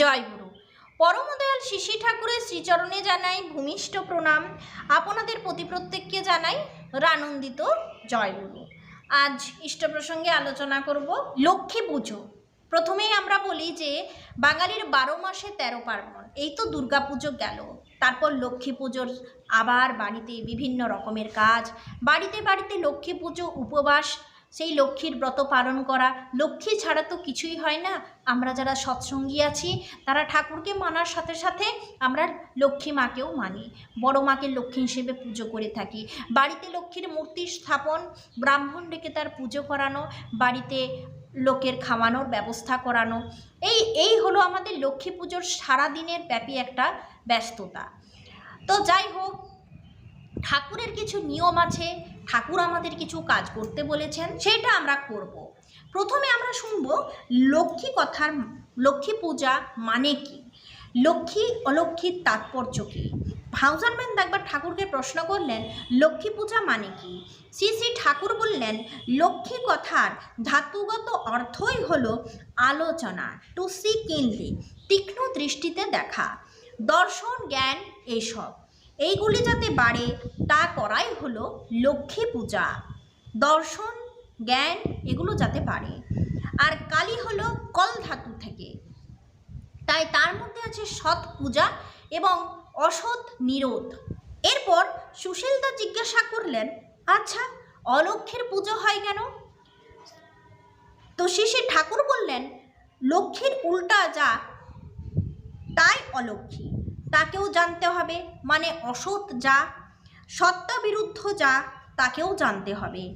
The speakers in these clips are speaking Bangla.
জয় গুরু। পরমদয়াল শিশি ঠাকুরের শ্রীচরণে জানাই ভূমিষ্ঠ প্রণাম। আপনাদের প্রতি প্রত্যেককে জানাই রানন্দিত জয় গুরু। আজ ইষ্ট প্রসঙ্গে আলোচনা করব লক্ষ্মী পুজো। প্রথমেই আমরা বলি যে, বাঙালির বারো মাসে তেরো পার্বণ, এই তো দুর্গা পুজো গেল। তারপর লক্ষ্মী পুজোর আবার বাড়িতে বিভিন্ন রকমের কাজ, বাড়িতে বাড়িতে লক্ষ্মী পুজো, উপবাস সেই লক্ষ্মীর ব্রত পালন করা। লক্ষ্মী ছাড়া তো কিছুই হয় না। আমরা যারা সৎসঙ্গী আছি, তারা ঠাকুরকে মানার সাথে সাথে আমরা লক্ষ্মী মাকেও মানি। বড় মাকে লক্ষ্মী হিসেবে পুজো করে থাকি। বাড়িতে লক্ষ্মীর মূর্তি স্থাপন, ব্রাহ্মণ ডেকে তার পুজো করানো, বাড়িতে লোকের খাওয়ানোর ব্যবস্থা করানো। এই এই হলো আমাদের লক্ষ্মী পুজোর সারাদিনের ব্যাপী একটা ব্যস্ততা। তো যাই হোক ঠাকুরের কিছু নিয়ম আছে, ঠাকুর আমাদের কিছু কাজ করতে বলেছেন, সেটা আমরা করব। প্রথমে আমরা শুনব লক্ষ্মী কথার, লক্ষ্মী পূজা মানে কি? লক্ষ্মী, অলক্ষ্মীর তাৎপর্য কী? হাউজারম্যান একবার ঠাকুরকে প্রশ্ন করলেন, লক্ষ্মী পূজা মানে কি? শ্রী শ্রী ঠাকুর বললেন, লক্ষ্মী কথার ধাতুগত অর্থই হলো আলোচনা টু সি কিনলি তীক্ষ্ণ দৃষ্টিতে দেখা, দর্শন, জ্ঞান এইসব এইগুলি যাতে বাড়ে, তা করাই হলো লক্ষ্মী পূজা। দর্শন, জ্ঞান, এগুলো যাতে বাড়ে। আর কালী হলো কল ধাতু থেকে। তাই তার মধ্যে আছে সৎ পূজা এবং অসৎ নিরোধ। এরপর সুশীলদা জিজ্ঞাসা করলেন আচ্ছা অলক্ষ্যের পুজো হয় কেন? তো শেষে ঠাকুর বললেন, লক্ষ্মীর উল্টা যা, তাই অলক্ষ্মী। তাকেও জানতে হবে। মানে অসৎ যা, সত্তা বিরুদ্ধ যা, তাকেও জানতে হবে।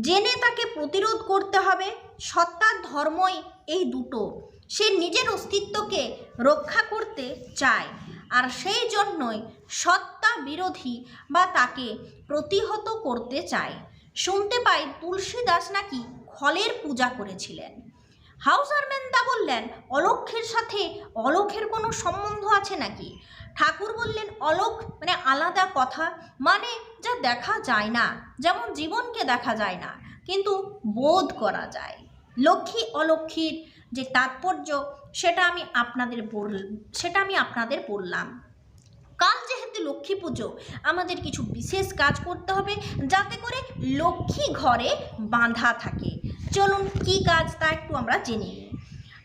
জেনে তাকে প্রতিরোধ করতে হবে। সত্তার ধর্মই এই দুটো। সে নিজের অস্তিত্বকে রক্ষা করতে চায়। আর সেই জন্যই সত্তা বিরোধী বা তাকে প্রতিহত করতে চায়। শুনতে পাই তুলসী দাস নাকি খলের পূজা করেছিলেন। হাউসারম্যান দা বললেন অলক্ষের সাথে অলক্ষের কোনো সম্বন্ধ আছে নাকি? ঠাকুর বললেন অলোক মানে আলাদা কথা মানে যা দেখা যায় না, যেমন জীবনকে দেখা যায় না, কিন্তু বোধ করা যায়। লক্ষ্মী অলক্ষীর যে তাৎপর্য, সেটা আমি আপনাদের বল, সেটা আমি আপনাদের বললাম। কাল যেহেতু লক্ষ্মী পুজো, আমাদের কিছু বিশেষ কাজ করতে হবে, যাতে করে লক্ষ্মী ঘরে বাঁধা থাকে। চলুন কি কাজ তা একটু আমরা জেনে নিই।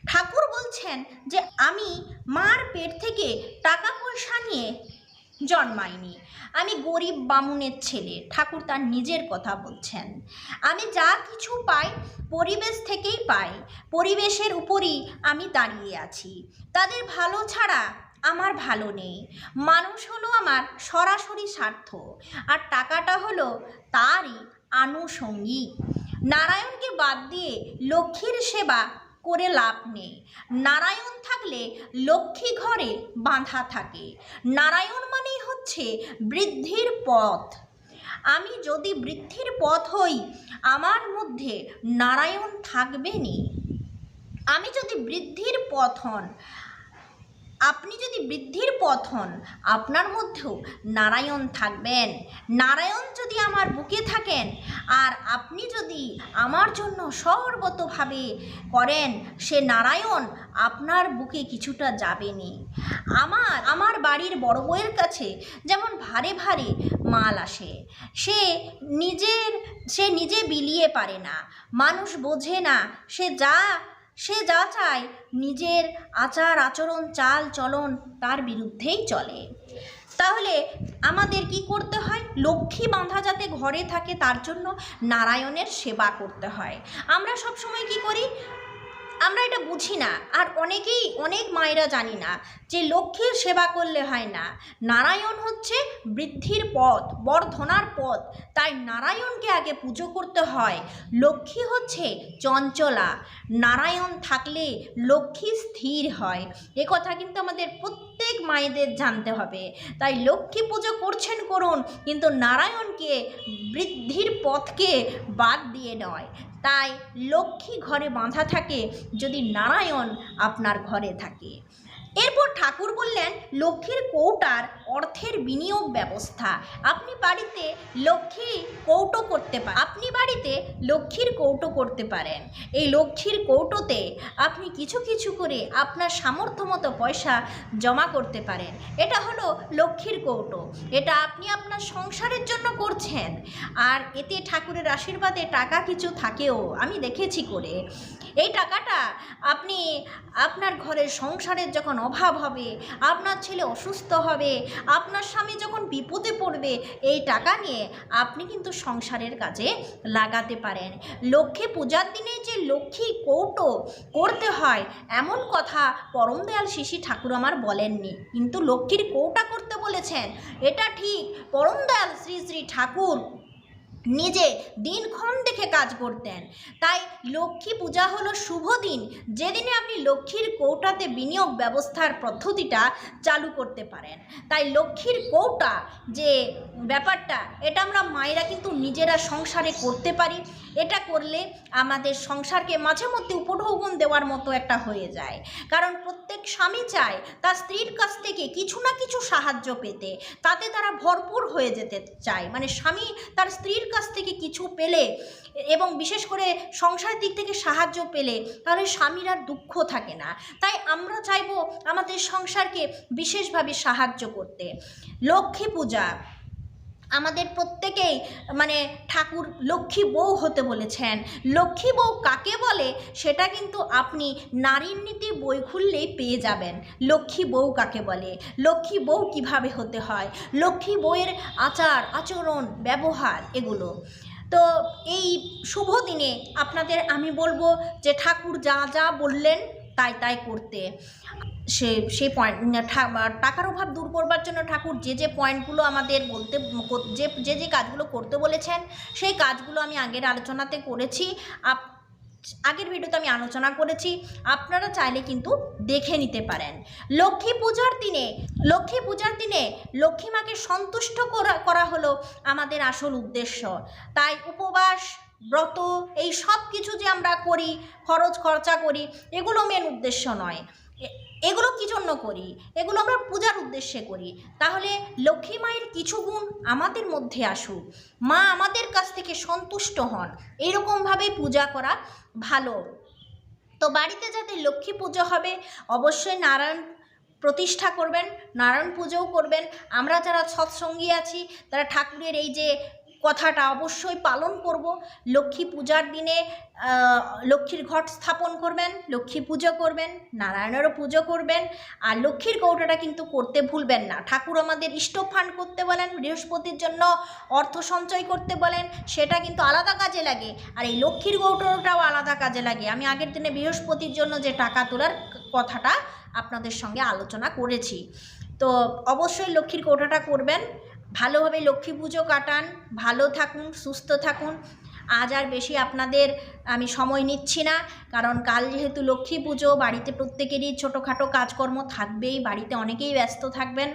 ঠাকুর বলছেন যে আমি মার পেট থেকে টাকা পয়সা নিয়ে জন্মাইনি। আমি গরিব বামুনের ছেলে, ঠাকুর তার নিজের কথা বলছেন। আমি যা কিছু পাই পরিবেশ থেকেই পাই, পরিবেশের উপরই আমি দাঁড়িয়ে আছি। তাদের ভালো ছাড়া আমার ভালো নেই। মানুষ হলো আমার সরাসরি স্বার্থ, আর টাকাটা হলো তারই আনুষঙ্গিক। নারায়ণকে বাদ দিয়ে লক্ষ্মীর সেবা করে লাভ নেই। নারায়ণ থাকলে লক্ষ্মী ঘরে বাঁধা থাকে। নারায়ণ মানেই হচ্ছে বৃদ্ধির পথ। আমি যদি বৃদ্ধির পথ হই, আমার মধ্যে নারায়ণ থাকবে থাকবেনই। আমি যদি বৃদ্ধির পথ হন আপনি যদি বৃদ্ধির পথ হন, আপনার মধ্যেও নারায়ণ থাকবেন। নারায়ণ যদি আমার বুকে থাকেন, আর আপনি যদি আমার জন্য সর্বতভাবে করেন, সে নারায়ণ আপনার বুকে কিছুটা যাবেনি। আমার আমার বাড়ির বড় বউয়ের কাছে যেমন ভারে ভারে মাল আসে, সে নিজের, সে নিজে বিলিয়ে পারে না। মানুষ বোঝে না, সে যা সে যা চায়, নিজের আচার, আচরণ, চাল, চলন তার বিরুদ্ধেই চলে। তাহলে আমাদের কি করতে হয়? লক্ষ্মী বাঁধা যাতে ঘরে থাকে, তার জন্য নারায়ণের সেবা করতে হয়। আমরা সব সময় কি করি? আমরা এটা বুঝি না। আর অনেকেই, অনেক মায়েরা জানি না যে লক্ষ্মীর সেবা করলে হয় না। নারায়ণ হচ্ছে বৃদ্ধির পথ, বর্ধনার পথ। তাই নারায়ণকে আগে পুজো করতে হয়। লক্ষ্মী হচ্ছে চঞ্চলা। নারায়ণ থাকলে লক্ষ্মী স্থির হয়। এ কথা কিন্তু আমাদের প্রত্যেক মায়েদের জানতে হবে। তাই লক্ষ্মী পুজো করছেন করুন, কিন্তু নারায়ণকে বৃদ্ধির পথকে বাদ দিয়ে নয়। তাই লক্ষ্মী ঘরে বাঁধা থাকে যদি নারায়ণ আপনার ঘরে থাকে। এরপর ঠাকুর বললেন, লক্ষ্মীর কৌটার অর্থের বিনিয়োগ ব্যবস্থা। আপনি বাড়িতে লক্ষ্মী কৌটো করতে পারেন আপনি বাড়িতে লক্ষ্মীর কৌটো করতে পারেন। এই লক্ষ্মীর কৌটোতে আপনি কিছু কিছু করে আপনার সামর্থ্য মতো পয়সা জমা করতে পারেন। এটা হলো লক্ষ্মীর কৌটো। এটা আপনি আপনার সংসারের জন্য করছেন। আর এতে ঠাকুরের আশীর্বাদে টাকা কিছু থাকেও, আমি দেখেছি করে। এই টাকাটা আপনি আপনার ঘরের সংসারের যখন অভাব হবে, আপনার ছেলে অসুস্থ হবে, আপনার স্বামী যখন বিপদে পড়বে, এই টাকা নিয়ে আপনি কিন্তু সংসারের কাজে লাগাতে পারেন। লক্ষ্মী পূজার দিনে যে লক্ষ্মী কৌটো করতে হয়, এমন কথা পরম দয়াল শিশি ঠাকুর আমার বলেননি। কিন্তু লক্ষ্মীর কৌটা করতে বলেছেন, এটা ঠিক। পরম দয়াল শ্রী শ্রী ঠাকুর নিজে দিনক্ষণ দেখে কাজ করতেন। তাই লক্ষ্মী পূজা হলো শুভ দিন, যেদিনে আপনি লক্ষ্মীর কৌটাতে বিনিয়োগ ব্যবস্থার পদ্ধতিটা চালু করতে পারেন। তাই লক্ষ্মীর কৌটা যে ব্যাপারটা, এটা আমরা মায়েরা কিন্তু নিজেরা সংসারে করতে পারি। এটা করলে আমাদের সংসারকে মাঝে মধ্যে উপঢৌকন দেওয়ার মতো একটা হয়ে যায়। কারণ প্রত্যেক স্বামী চায় তার স্ত্রীর কাছ থেকে কিছু না কিছু সাহায্য পেতে। তাতে তারা ভরপুর হয়ে যেতে চায়। মানে স্বামী তার স্ত্রীর কাছ থেকে কিছু পেলে এবং বিশেষ করে সংসার দিক থেকে সাহায্য পেলে, তাহলে স্বামীর আর দুঃখ থাকে না। তাই আমরা চাইব আমাদের সংসারকে বিশেষভাবে সাহায্য করতে। লক্ষ্মী পূজা আমাদের প্রত্যেকেই মানে ঠাকুর লক্ষ্মী বউ হতে বলেছেন। লক্ষ্মী বউ কাকে বলে? সেটা কিন্তু আপনি নারীর নীতি বই খুললেই পেয়ে যাবেন। লক্ষ্মী বউ কাকে বলে? লক্ষ্মী বউ কীভাবে হতে হয়? লক্ষ্মী বউয়ের আচার, আচরণ, ব্যবহার এগুলো। তো এই শুভ দিনে আপনাদের আমি বলব যে ঠাকুর যা যা বললেন তাই তাই করতে। সে সেই পয়েন্ট টাকার অভাব দূর করবার জন্য ঠাকুর যে যে পয়েন্টগুলো আমাদের বলতে যে যে যে কাজগুলো করতে বলেছেন, সেই কাজগুলো আমি আগের আলোচনাতে করেছি। আপ, আগের ভিডিওতে আমি আলোচনা করেছি। আপনারা চাইলে কিন্তু দেখে নিতে পারেন। লক্ষ্মী পূজার দিনে, লক্ষ্মী পূজার দিনে লক্ষ্মী মাকে সন্তুষ্ট করা করা হলো আমাদের আসল উদ্দেশ্য। তাই উপবাস, ব্রত, এই সব কিছু যে আমরা করি, খরচ খরচা করি, এগুলো মেন উদ্দেশ্য নয়। এগুলো কী জন্য করি? এগুলো আমরা পূজার উদ্দেশ্যে করি। তাহলে লক্ষ্মী মায়ের কিছু গুণ আমাদের মধ্যে আসুক। মা আমাদের কাছ থেকে সন্তুষ্ট হন। এরকমভাবে পূজা করা ভালো। তো বাড়িতে যাতে লক্ষ্মী পুজো হবে, অবশ্যই নারায়ণ প্রতিষ্ঠা করবেন, নারায়ণ পুজোও করবেন। আমরা যারা সৎসঙ্গী আছি, তারা ঠাকুরের এই যে কথাটা অবশ্যই পালন করব। লক্ষ্মী পূজার দিনে লক্ষ্মীর ঘট স্থাপন করবেন, লক্ষ্মী পুজো করবেন, নারায়ণেরও পুজো করবেন, আর লক্ষ্মীর কৌটাটা কিন্তু করতে ভুলবেন না। ঠাকুর আমাদের ফান্ড করতে বলেন, বৃহস্পতির জন্য অর্থ সঞ্চয় করতে বলেন, সেটা কিন্তু আলাদা কাজে লাগে। আর এই লক্ষ্মীর কৌটোটাও আলাদা কাজে লাগে। আমি আগের দিনে বৃহস্পতির জন্য যে টাকা তোলার কথাটা আপনাদের সঙ্গে আলোচনা করেছি। তো অবশ্যই লক্ষ্মীর কৌটাটা করবেন। ভালোভাবে লক্ষ্মী পুজো কাটান, ভালো থাকুন, সুস্থ থাকুন। আজ আর বেশি আপনাদের আমি সময় নিচ্ছি না, কারণ কাল যেহেতু লক্ষ্মী পুজো, বাড়িতে প্রত্যেকেরই ছোটোখাটো কাজকর্ম থাকবেই, বাড়িতে অনেকেই ব্যস্ত থাকবেন।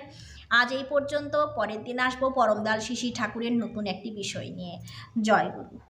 আজ এই পর্যন্ত, পরের দিন আসব পরমদাল শিশি ঠাকুরের নতুন একটি বিষয় নিয়ে। জয় গুরু।